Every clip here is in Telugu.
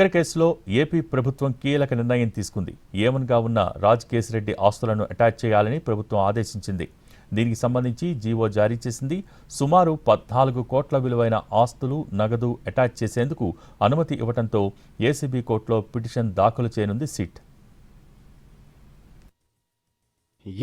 లిక్కర్ కేసులో ఏపీ ప్రభుత్వం కీలక నిర్ణయం తీసుకుంది. ఏమన్గా ఉన్న రాజ్ కేసిరెడ్డి ఆస్తులను అటాచ్ చేయాలని ప్రభుత్వం ఆదేశించింది. దీనికి సంబంధించి జీవో జారీ చేసింది. సుమారు పద్నాలుగు కోట్ల విలువైన ఆస్తులు నగదు అటాచ్ చేసేందుకు అనుమతి ఇవ్వడంతో ఏసీబీ కోర్టులో పిటిషన్ దాఖలు చేయనుంది సిట్.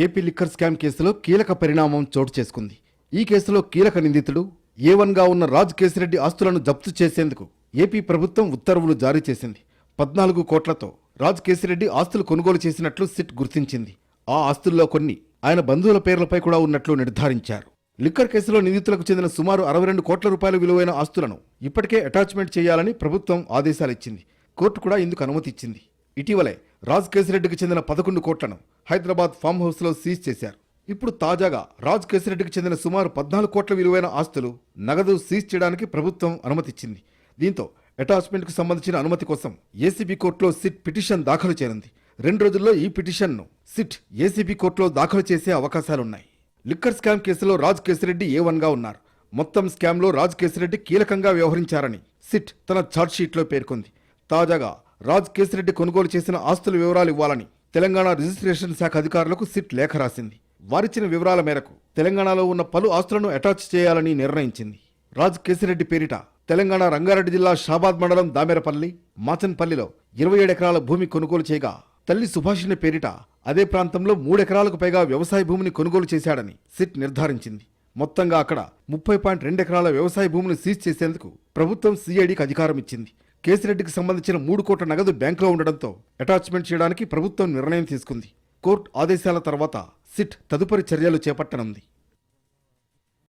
ఏపీ లిక్కర్ స్కామ్ కేసులో కీలక పరిణామం చోటు చేసుకుంది. ఈ కేసులో కీలక నిందితుడు ఏ ఉన్న రాజ్ కేసిరెడ్డి ఆస్తులను జప్తు చేసేందుకు ఏపీ ప్రభుత్వం ఉత్తర్వులు జారీ చేసింది. పద్నాలుగు కోట్లతో రాజ్ కేసిరెడ్డి ఆస్తులు కొనుగోలు చేసినట్లు సిట్ గుర్తించింది. ఆ ఆస్తుల్లో కొన్ని ఆయన బంధువుల పేర్లపై కూడా ఉన్నట్లు నిర్ధారించారు. లిక్కర్ కేసులో నిందితులకు చెందిన సుమారు అరవై రెండు కోట్ల రూపాయల విలువైన ఆస్తులను ఇప్పటికే అటాచ్మెంట్ చేయాలని ప్రభుత్వం ఆదేశాలిచ్చింది కోర్టు కూడా ఇందుకు అనుమతి ఇచ్చింది. ఇటీవలే రాజ్ కేసిరెడ్డికి చెందిన పదకొండు కోట్లను హైదరాబాద్ ఫామ్ హౌస్లో సీజ్ చేశారు. ఇప్పుడు తాజాగా రాజ్ కేసిరెడ్డికి చెందిన సుమారు పద్నాలుగు కోట్ల విలువైన ఆస్తులు నగదు సీజ్ చేయడానికి ప్రభుత్వం అనుమతిచ్చింది. దీంతో అటాచ్మెంట్కు సంబంధించిన అనుమతి కోసం ఏసీబీ కోర్టులో సిట్ పిటిషన్ దాఖలు చేరింది. రెండు రోజుల్లో ఈ పిటిషన్ను సిట్ ఏసీబీ కోర్టులో దాఖలు చేసే అవకాశాలున్నాయి. లిక్కర్ స్కామ్ కేసులో రాజ్ కేసిరెడ్డి ఏ వన్గా ఉన్నారు. మొత్తం స్కామ్లో రాజ్ కేసిరెడ్డి కీలకంగా వ్యవహరించారని సిట్ తన ఛార్జ్షీట్లో పేర్కొంది. తాజాగా రాజ్ కేసిరెడ్డి కొనుగోలు చేసిన ఆస్తుల వివరాలు ఇవ్వాలని తెలంగాణ రిజిస్ట్రేషన్ శాఖ అధికారులకు సిట్ లేఖ రాసింది. వారిచ్చిన వివరాల మేరకు తెలంగాణలో ఉన్న పలు ఆస్తులను అటాచ్ చేయాలని నిర్ణయించింది. రాజ్ కేసిరెడ్డి పేరిట తెలంగాణ రంగారెడ్డి జిల్లా షాబాద్ మండలం దామెరపల్లి మాచన్పల్లిలో ఇరవై ఏడు ఎకరాల భూమి కొనుగోలు చేయగా తల్లి సుభాషిణి పేరిట అదే ప్రాంతంలో మూడెకరాలకు పైగా వ్యవసాయ భూమిని కొనుగోలు చేశాడని సిట్ నిర్ధారించింది. మొత్తంగా అక్కడ ముప్పై పాయింట్ రెండు ఎకరాల వ్యవసాయ భూమిని సీజ్ చేసేందుకు ప్రభుత్వం సిఐడికి అధికారం ఇచ్చింది. కేసిరెడ్డికి సంబంధించిన మూడు కోట్ల నగదు బ్యాంకులో ఉండడంతో అటాచ్మెంట్ చేయడానికి ప్రభుత్వం నిర్ణయం తీసుకుంది. కోర్టు ఆదేశాల తర్వాత సిట్ తదుపరి చర్యలు చేపట్టనుంది.